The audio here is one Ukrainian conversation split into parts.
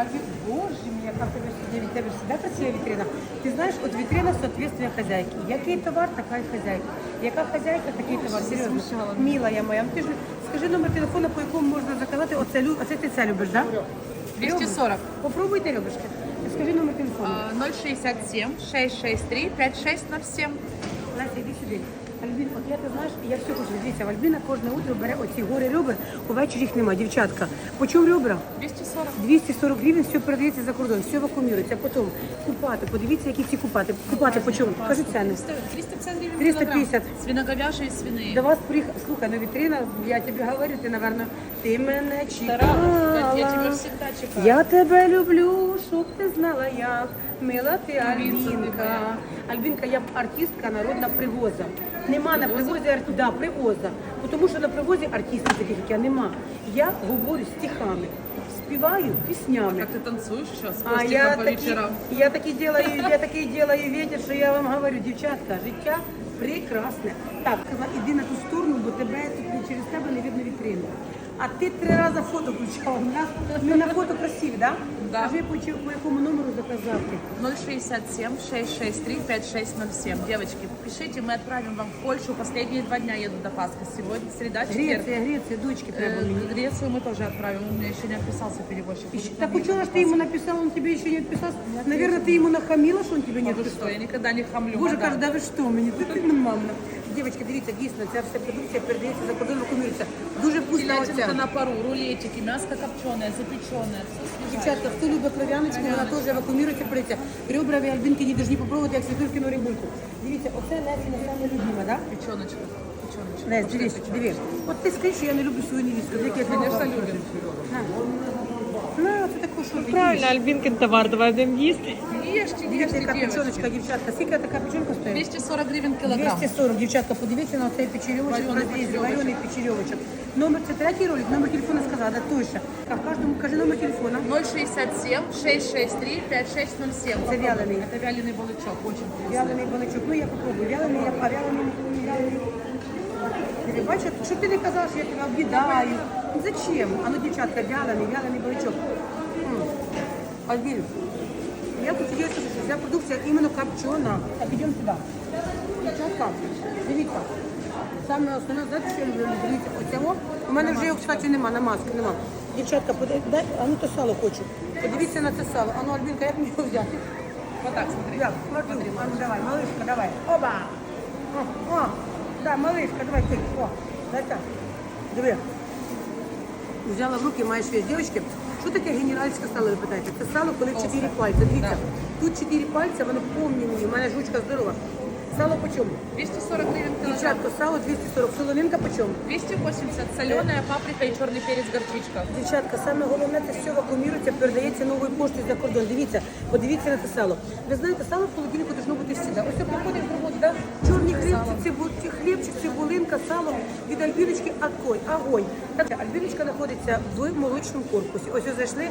Альбин, боже мій, яка в тебе сьогодні від тебе всегда красива вітрина. Ти знаєш, от вітрина соответствие хазяйки. Який товар, така і хазяйка. Яка хазяйка, такий товар. Серйозно. Міла я моя. Ти ж скажи номер телефону, по якому можна заказати. Оце, лю- оце ти це любиш, так? Да? 240. Попробуйте, любишки. Скажи номер телефону. А, 067 663 5607. Леся, іди сюди. Я ти знаєш, я все хочу. Дивіться, Альбіна кожне утро бере оці гори ребер, увечері їх немає. Дівчатка, по чому ребра? 240. 240 гривень, все передається за кордон, все вакуумується. Потім купати, подивіться, які ці купати. Купати по чому? Кажи ціни. 350 гривен 350. килограмм. Свиноговяжие и свиные. До вас приїхав, слухай, ну вітрина, я тобі говорю, ти, напевно, ти мене Старалась. Я тебя чекала. всегда чекаю. Я тебе люблю, щоб ти знала як. Мила ти Альбінка Альбінка. я артистка народна привоза. Нема на привозі ар- да, привоза. Бо Тому що на привозі артистів таких, як я, нема. Я говорю стихами, співаю піснями. Как ты танцуешь еще с А я по такі, вечерам? я такі делаю, я такі делаю ветер, що я вам говорю, дівчатка, життя прекрасне. Так, сказала, іди на ту сторону, бо тебе тут через тебе не видно вітрину. А ти три рази фото включала. У нас ми на фото красиві, да? Да. Скажи, по, чи- по якому номеру заказати? 067 663 5607. Девочки, пишите, мы отправим вам в Польшу. Последние два дня еду до Пасхи. Сегодня среда, четверг. Греція, Греція, дочки треба Э, мені. в Грецию мы тоже отправим. У меня еще не отписался перевозчик. І ще- Будет Так нам учора ж ехать ти до йому Пасхи. написав, он тебе ще не відписав. Наверное, ти йому нахамила, що він тебе не А вы відписав. что, я никогда не хамлю. Боже, мадам. каже, да ви що мені? Ти ти мамна. Дівчатки, дивіться, дійсно, ця вся продукція передається за кордон, вакуумується. Дуже вкусна Телятинка оця. на пару, рулетики, мяско копченое, запеченное. Дівчатка, хто любить кров'яночку, вона теж вакуумується, прийдеться. Ребра ви альбінки не повинні попробувати, як світулькину рибульку. Дивіться, оце Лесіна саме любима, так? Печеночка. Печеночка. Лесь, Пошли, дивись, дивись. От ти скажи, що я не люблю свою невістку. Яке Конечно. На. На, це таке, що Правильно. Альбінкин товар, давай будемо їсти. Ешьте, Дивіться, ешьте, яка печеночка, девочки. дівчатка. Скільки така печенка стоїть? 240 гривен килограмм. 240, дівчатка, подивіться на цей печерьовочок, Варений розрізі, печерьовочок. варений печерьовочок. Номер, це третій ролик, номер телефону сказала, да, той ще. А в кожному, кажи номер телефона. 067 663 5607. Это вяленый. Это вяленый балычок, очень вкусный. Вялений баличок. Ну я попробую. Вялений, я, а вялений, вялений. Ти бачиш, що ти не казала, що я тебе об'їдаю? Ну, Зачем? А ну, дівчатка, вялений, вялений баличок. М. Альбін, я тут є, що вся продукція іменно копчена. Так, ідемо сюди. Дівчатка, дивіться. Саме основне, знаєте, що я люблю? Дивіться, оцього. У мене вже, його, кстати, нема, на маски нема. Дівчатка, подай, дай, а ну то сало хочу. Подивіться на це сало. А ну, Альбінка, як мені його взяти? Вот так, смотри. Я кладу. А ну давай, малышка, давай. Оба. О, о. Да, малышка, давай ты. О, дай так. Диви. Взяла в руки, маєш вес. Дівчатки, що таке генеральське сало, ви питаєте? Це сало, коли чотири пальця. Дивіться, тут чотири пальця, вони повні мені. У мене жучка здорова. Сало по чому? 240 гривен килограмм. Дівчатка, сало 240, солонинка по чому? 280 соленая паприка и черный перец горчичка. Дівчатка, саме головне, це все вакуумується, передається новою поштою за кордон. Дивіться, подивіться на це сало. Ви знаєте, сало в холодильнику должно бути всегда. Ось приходить в роботу, да? Чорні хлібці, цибу, ці- хлібчик, цибулинка, сало від альбіночки огонь. Так, альбіночка знаходиться в молочному корпусі. Ось ось зайшли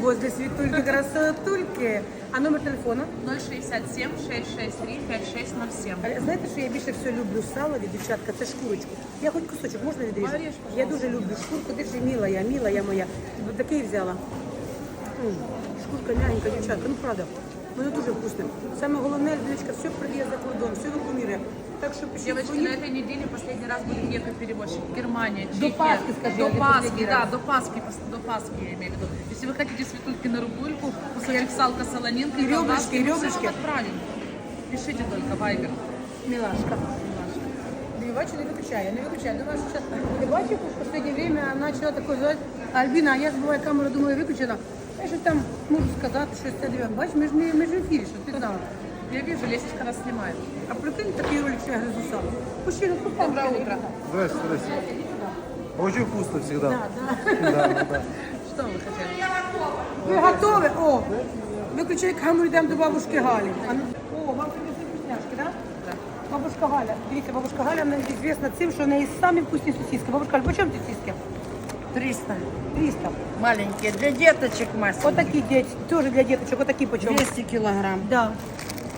возле світульки, красотульки. А номер телефону? 067 663 5607. Але знаєте, що я більше всього люблю сало від дівчатка? Це шкурочку. Я хоч кусочок можна відрізати? Я дуже люблю шкурку. Держи, мила я, мила я моя. Такий взяла. М, Шкурка мягенька, дівчатка, ну правда. Воно дуже вкусне. Саме головне, Альбіночка, все продає за кордон, все вакуумірує. Так що пишіть Девочки, свої. на этой неделе последний раз будет ехать перевозчик. Германия, До Чехия. Пасхи, скажи, До а не Пасхи, последний да, раз. до Пасхи, пос- до Пасхи я имею в виду. Если вы хотите светульки на рубульку, кусочек салка, солонинка И и колбаски, ребрышки, и мы всё ребрышки. вам отправим. Пишите только, Вайбер. Милашка. Не бачу, не виключаю, не виключаю. Думаю, що зараз не бачу, в останнє время почала таке звати. Альбіна, а я ж буває камера, думаю, виключена. Я щось там можу сказати, щось це дивимо. Бач, ми ж не ми ж в ефірі, що ти знала. Я вижу, Лесечка нас снимает. А прикинь такий ролик, що я гризу сало. Мужчина, купав. Доброе утро. Здрасте, здрасте. Очень вкусно всегда. Да, да. Что вы хотели? Ви готові? О, виключай камеру, йдемо до бабушки Галі. А ну- О, вам принесли вкусняшки, так? Да. Бабушка Галя, дивіться, бабушка Галя нам известна тим, що в неї самі вкусні сосиски. Бабушка Галя, по чому ці сосиски? 300 300. маленькие для деточек мастер. Отакі діти, теж для діточок, отакі по чому? 200 килограмм. Да.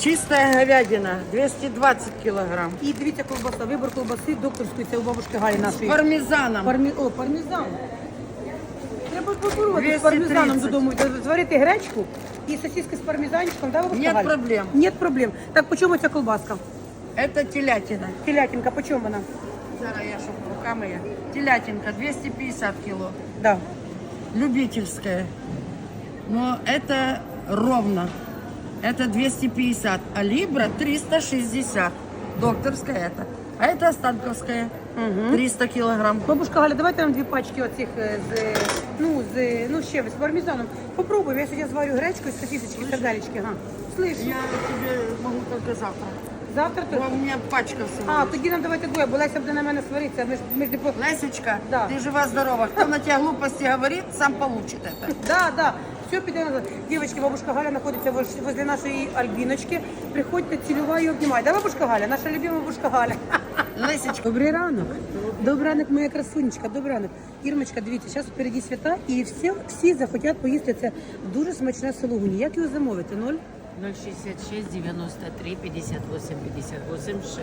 Чистая говядина 220 килограмм. І дивіться колбаса, вибор колбаси докторської, це у бабушки Галі С нашої. пармезаном. Пармі... О, пармезан. Треба попробувати з 230. пармезаном додому зварити гречку і сосиски з пармезанчиком, да, бабушка Нет Галя? проблем. Нет проблем. Так, по чому ця колбаска? Это телятина. Телятинка, по чому вона? Зараз я щоб руками я. Телятинка 250 кило. Да. Любительская. Но это ровно. Это 250. А либра 360. Докторская это. А это останковская. 300 килограмм. Бабушка Галя, давайте нам дві пачки оцих е, з, ну, з, ну, ще з пармезаном. Попробуємо. Я сьогодні зварю гречку з сосисочки, і сардалечки. Ага. Слиш, Я тебе могу только завтра. Завтра У то... меня пачка всего. А, тоді нам давайте двоє, бо Леся буде на мене сваритися. Ми ж, ми ж не по... Лесечка, Да. ты жива-здорова. Кто на тебя глупости говорит, сам получит это. Да, да. Все піде назад. Дівчатки, бабушка Галя знаходиться воз- возле нашої Альбіночки. Приходьте, цілювай і обнімай. Да, бабушка Галя? Наша любима бабушка Галя. Лесечка. Добрий ранок. Добрий ранок, моя красунечка. Добрий ранок. Ірмочка, дивіться, зараз впереді свята і всі, всі захотять поїсти це дуже смачне сологуні. Як його замовити? Ноль? 066 93 58 58 6.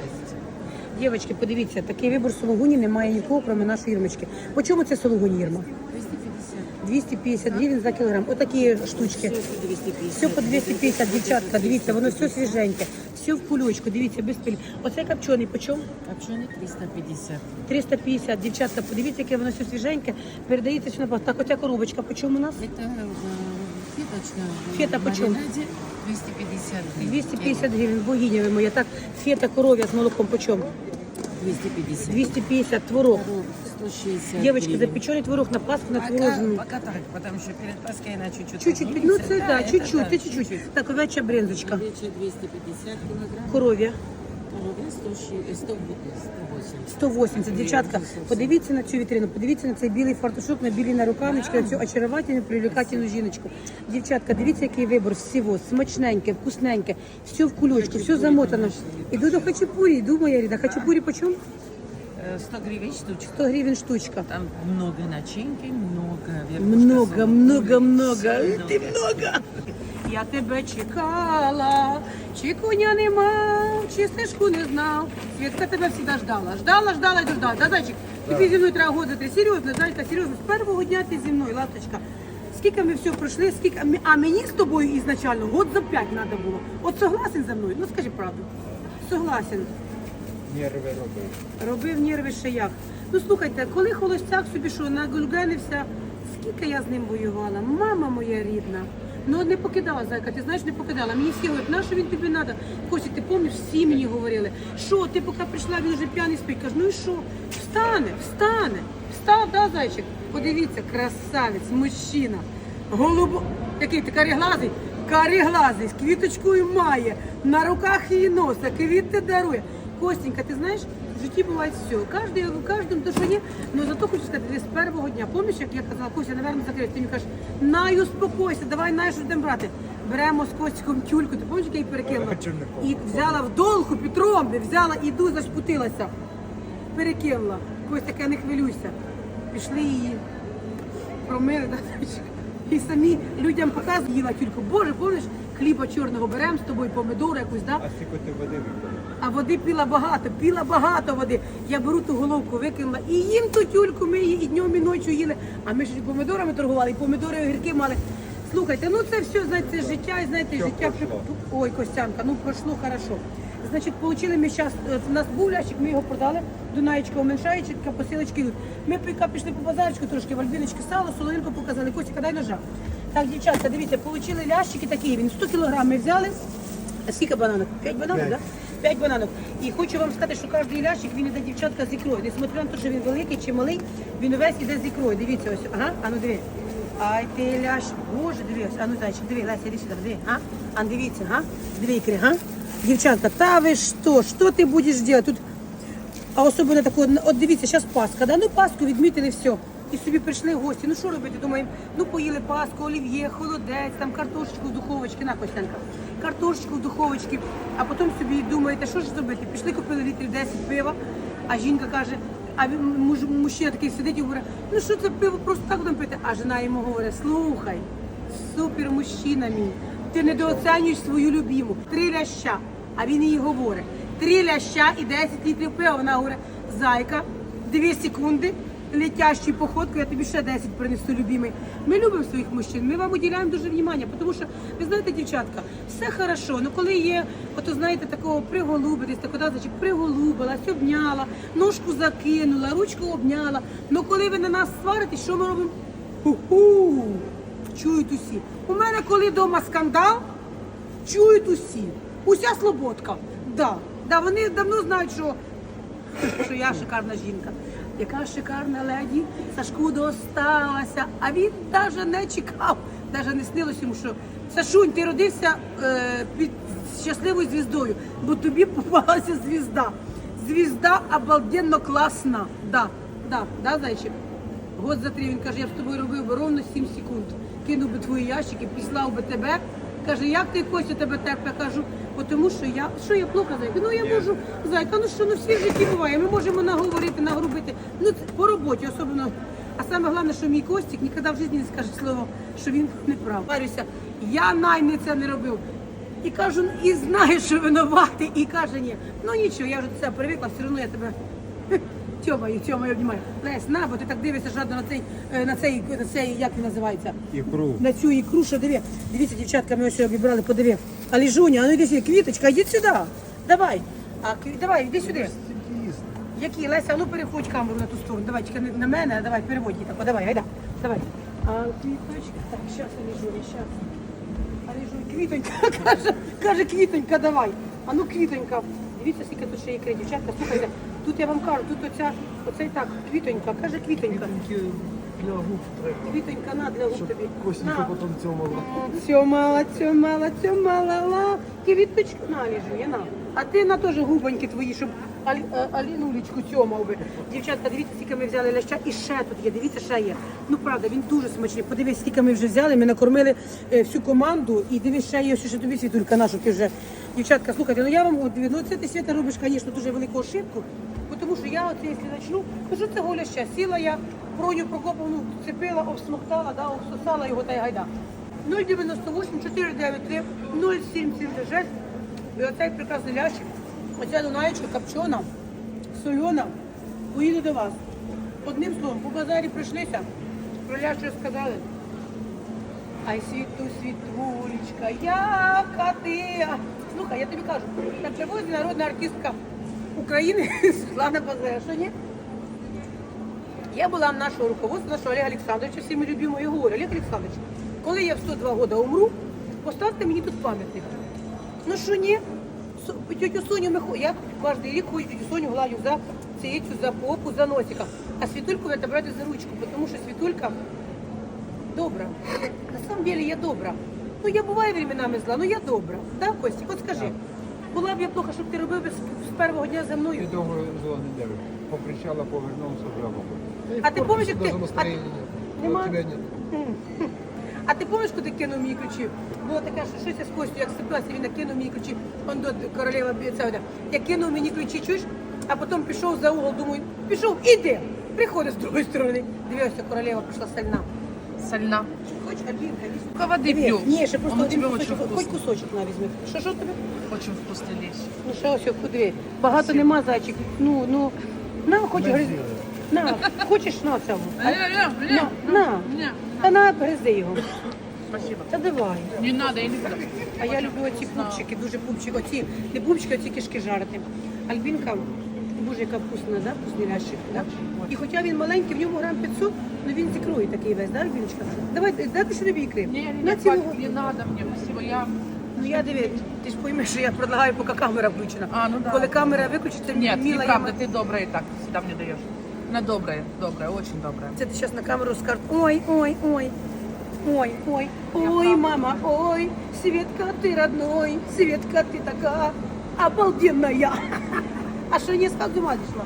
Дівчатки, подивіться, такий вибір сологуні немає нікого, крім нашої Ірмочки. По чому це сологуні, Ірма? 250. 250 гривень за кілограм. Отакі штучки. Все по 250. Все по 250, дівчатка, дивіться, воно все свіженьке, все в кульочку, дивіться, без пиль. Оцей копчений, по чому? Копченый 350. 350, дівчатка, подивіться, яке воно все свіженьке, передається все на Так, оця коробочка, по чому у нас? Это э, феточка. в Фета почем? маринаде 250 гривен. 250 гривень, богиня ви моя. Так, фета коров'я з молоком Почем? чому? 250. 250, творог. Творог 160 Девочка, гривен. запечений творог на Пасху, на Пока, творожную. пока так, потому что перед Пасхой она чуть-чуть Чуть-чуть, ну поднимется. це, да, это чуть-чуть, це чуть-чуть. Так, овеча брензочка, Овечья 250 килограмм. коров'я. Коровья 180, 180. 180, дівчатка, подивіться на цю вітрину, подивіться на цей білий фартушок, на білі нарукавнички, на цю очаровательну, привлекательну жіночку. Дівчатка, дивіться, який вибор всього, смачненьке, вкусненьке, все в кульочку, все замотано. Іду до хачапурі, йду, моя ріда. Хачапурі по чому? Э, 100 гривен штучка. 100 гривень штучка. Там много начинки, много верхушка Много, много, много. Ой, много. Я тебе чекала, чи коня нема, чи стежку не знав. Свідка тебе всегда ждала. Ждала, ждала і дождала. Да, зайчик, тобі зі мною треба годити. Серйозно, зайка, серйозно. З першого дня ти зі мною, ласточка. Скільки ми все пройшли, скільки, а а мені з тобою ізначально год за п'ять треба було. От согласен за мною? Ну скажи правду. Согласен. Нерви робив. Робив нерви ще як. Ну слухайте, коли холостяк собі що нагульганився, скільки я з ним воювала, мама моя рідна. Ну не покидала зайка, ти знаєш, не покидала. Мені всі говорять, на що він тобі треба? Костя, ти пам'ятаєш, всі мені говорили, що ти поки прийшла, він вже п'яний спить. Кажу, ну і що? Встане, встане, встав, да, зайчик? Подивіться, красавець, мужчина, голубо, який ти каріглазий? Каріглазий, з квіточкою має, на руках її носа, квіти дарує. Костенька, ти знаєш, в житті буває все. Кожен, у кожному то, що є, але зато хочу сказати, з першого дня. Пам'ятаєш, як я казала, Костя, наверное, закрив, ти мені кажеш, най, успокойся, давай, най, що будемо брати. Беремо з Костіком тюльку, ти пам'ятаєш, як я її перекинула? І взяла в долгу Петром, взяла, іду, зашпутилася. Перекинула. Костя, я не хвилюйся. Пішли її промили, да, і самі людям показують, їла тільки, боже, помниш, хліба чорного беремо з тобою, помидору якусь, да? А скільки ти води випив? А води піла багато, піла багато води. Я беру ту головку, викинула і їм ту тюльку, ми її і днем, і ночі їли. А ми ж і помидорами торгували, і помидори, і огірки мали. Слухайте, ну це все, знаєте, життя, і знаєте, життя? Ой, Костянка, ну пройшло хорошо. Значить, получили ми зараз, у нас був лящик, ми його продали, Дунаєчка уменшаєчка, посилочки йдуть. Ми пішли по базарчику трошки, в Альбіночки сало, солонинку показали. Костя, дай ножа. Так, дівчатка, дивіться, получили лящики такі, він 100 кілограм ми взяли. А скільки бананок? П'ять бананок, так? Да? П'ять бананок. І хочу вам сказати, що кожен лящик він іде дівчатка з ікрою. Несмотря на те, що він великий чи малий, він увесь іде з ікрою. Дивіться ось. Ага, а ну диви. Ай ти лящ. Боже, диви ось. А ну зайчик, диви, Леся, іди сюди, диви. А? А дивіться, га? Диви ікри, га? Дівчатка, та ви що? Що ти будеш робити? Тут а особливо таку, от дивіться, зараз Пасха, да? ну Пасху відмітили все. І собі прийшли гості. Ну що робити? Думаємо, ну поїли Пасху, олів'є, холодець, там картошечку в духовочці, на Костянка. Картошечку в духовочці, а потім собі думаєте, що ж зробити? Пішли, купили літрів 10 пива, а жінка каже, а муж, мужчина такий сидить і говорить, ну що це пиво, просто так будемо пити. А жена йому говорить, слухай, супер мужчина мій, ти недооцінюєш свою любіму. Три ляща, а він їй говорить, три ляща і 10 літрів пива. Вона говорить, зайка, дві секунди, летящий походку, я тобі ще 10 принесу, любимий. Ми любимо своїх мужчин, ми вам уділяємо дуже внимання, тому що, ви знаєте, дівчатка, все хорошо, ну коли є, ото знаєте, такого приголубитись, так значить приголубилась, обняла, ножку закинула, ручку обняла. Ну коли ви на нас сваритесь, що ми робимо? Ху-ху! Чують усі. У мене коли вдома скандал, чують усі. Уся слободка. Да. Да, вони давно знають, що, що я шикарна жінка. Яка шикарна леді, Сашку досталася. А він навіть не чекав, навіть не снилося йому, що Сашунь, ти родився е, під щасливою звіздою, бо тобі попалася звізда. Звізда обалденно класна. Да, да, да, зайчик? Год за три він каже, я б з тобою робив би ровно 7 секунд. Кинув би твої ящики, післав би тебе. Каже, як ти Костя тебе терпе? Кажу, «Бо тому що я що я плохо зайка? Ну я можу зайка, ну що ну всі в житті буває. Ми можемо наговорити, нагрубити. Ну по роботі, особливо. А саме головне, що мій Костік ніколи в житті не скаже слово, що він не прав. Варюся, я найне це не робив. І кажу, і знаю, що винуватий. І каже, ні, ну нічого, я вже до це привикла, все одно я тебе Тьомаю, Тьомаю, обнімаю. Лесь, на, бо ти так дивишся жадно на цей, е, на цей, на цей, як він називається? Ікру. На цю ікру, що диви. Дивіться, дівчатка, ми ось обібрали, подиви. А Ліжуня, а ну йди сюди, квіточка, йди сюди. Давай. А, кві- давай, йди сюди. Які, Леся, а ну переходь камеру на ту сторону. Давай, не на мене, а давай, переводь її так. О, давай, гайда. Давай. А квіточка, так, щас, Ліжуня, щас. А Ліжуня, квітонька, каже, каже, квітонька, давай. А ну, квітонька. Дивіться, скільки тут ще ікри, дівчатка, слухайте. Тут я вам кажу, тут оця, оцей так, квітонька, каже квітонька. Для губ треба. Квітонька на для губ тобі. Косінька На. потім цьомала. Цьомала, цьомала, цьомала, ла. Квіточку на ліжу, я на. А ти на теж губоньки твої, щоб Алі, е, Алінулечку цьомав би. Дівчатка, дивіться, скільки ми взяли ляща. І ще тут є, дивіться, ще є. Ну правда, він дуже смачний. Подивись, скільки ми вже взяли. Ми накормили е, всю команду. І дивись, ще є, що тобі світулька нашу, ти вже. Дівчатка, слухайте, ну я вам от, ну це ти свята робиш, звісно, дуже велику ошибку. Тому що я, оце, якщо почну, то що це голя ще? Сіла я, броню Прокоповну цепила, обсмоктала, да, обсосала його та й гайда. 098 493 0776. І оцей прекрасний лящик, оця дунаєчка копчена, сольона, поїде до вас. Одним словом, по базарі прийшлися, про лящ сказали. Ай світу, світулечка, яка ти. Слухай, я тобі кажу, на привозі народна артистка України Світлана Базея, що ні? Я була в нашого руководства, нашого Олега Олександровича, всі ми любимо, говорю, Олег Олександрович, коли я в 102 роки умру, поставте мені тут пам'ятник. Ну що ні? Тетю Соню ми я кожен рік ходжу тетю Соню гладю за цицю, за попу, за носика. А Світульку треба брати за ручку, тому що Світулька добра. На самом деле я добра. Ну я буваю временами зла, ну я добра. Так, Костік, от скажи. Була б я плохо, щоб ти робив би з, з першого дня за мною. Ти довго зла не держиш. Покричала, повернувся прямо. А ти пам'ятаєш, як ти... А, настроєння. Нема? А ти пам'ятаєш, коли кинув мені ключі? Було таке, що щось я з Костю, як сипилася, він накинув мені ключі. Он до королева ця, я кинув мені ключі, чуєш? А потім пішов за угол, думаю, пішов, іди. Приходить з другої сторони. Дивився, королева пішла сальна. Сольна. Хоч Альбінка, візьми. Только воды Диви, пью. Ні, ще просто Он у один тебя кусочок, очень хоч вкусный. кусочок на візьми. Що, що тобі? Очень вкусный лещ. Ну що, ось, куди? Багато нема зайчик. Ну, ну, на, хоч гриз. На, хочеш на цьому? Не, не, не, На, на. не. Та на, гризи його. Спасибо. Та давай. Не надо, я не буду. А я люблю оці пупчики, дуже пупчики. Оці, не пупчики, оці кишки жарити. Альбінка, боже, яка вкусна, да? вкусний лящик. Да? І хоча він маленький, в ньому грам 500, але він зікрує такий весь, да, Альбіночка? Давай, дайте що тобі ікри. Не, не, На не, цілу. хватит, не надо мне, спасибо. Я... Ну я дивись, ти ж поймеш, що я предлагаю, поки камера включена. А, ну да. Коли камера виключиться, Нет, міла, неправда, я... ты добрая и так всегда мне даешь. На добрая, добрая, очень добрая. Це ти зараз на камеру скажеш, ой, ой, ой, ой, ой, ой, мама, ой, Светка, ты родной, Светка, ты такая обалденная. А що не з ума зійшла?